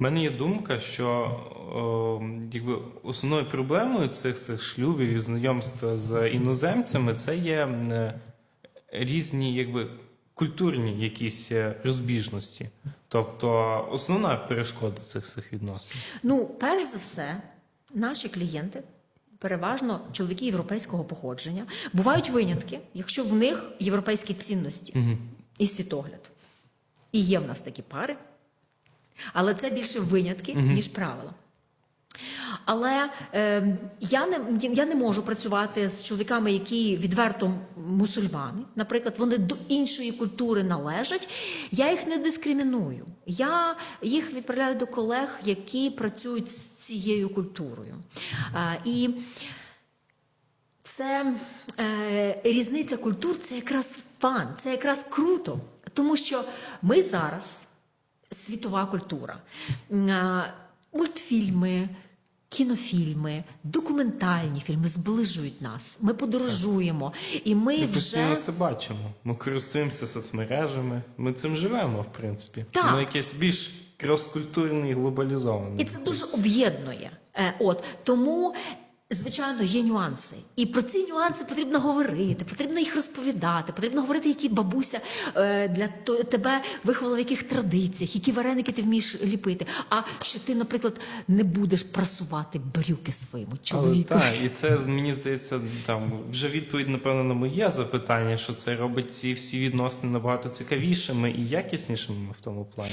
У мене є думка, що о, якби основною проблемою цих, цих шлюбів і знайомства з іноземцями це є е, різні якби, культурні якісь е, розбіжності. Тобто основна перешкода цих цих відносин. Ну, перш за все, наші клієнти. Переважно чоловіки європейського походження бувають винятки, якщо в них європейські цінності і світогляд. І є в нас такі пари, але це більше винятки, ніж правило. Але е, я, не, я не можу працювати з чоловіками, які відверто мусульмани. Наприклад, вони до іншої культури належать. Я їх не дискриміную. Я їх відправляю до колег, які працюють з цією культурою. А, і це е, різниця культур це якраз фан, це якраз круто. Тому що ми зараз світова культура. Мультфільми, кінофільми, документальні фільми зближують нас. Ми подорожуємо, і ми Ми постійно вже це бачимо. Ми користуємося соцмережами, ми цим живемо, в принципі. Так. Ми якесь більш крос-культурний, глобалізований. І це дуже об'єднує. Е, от тому. Звичайно, є нюанси, і про ці нюанси потрібно говорити, потрібно їх розповідати, потрібно говорити, які бабуся е, для то- тебе виховала в яких традиціях, які вареники ти вмієш ліпити. А що ти, наприклад, не будеш прасувати брюки своєму Але чоловіку. так, і це мені здається, там вже відповідь, напевно, на моє запитання, що це робить ці всі відносини набагато цікавішими і якіснішими в тому плані.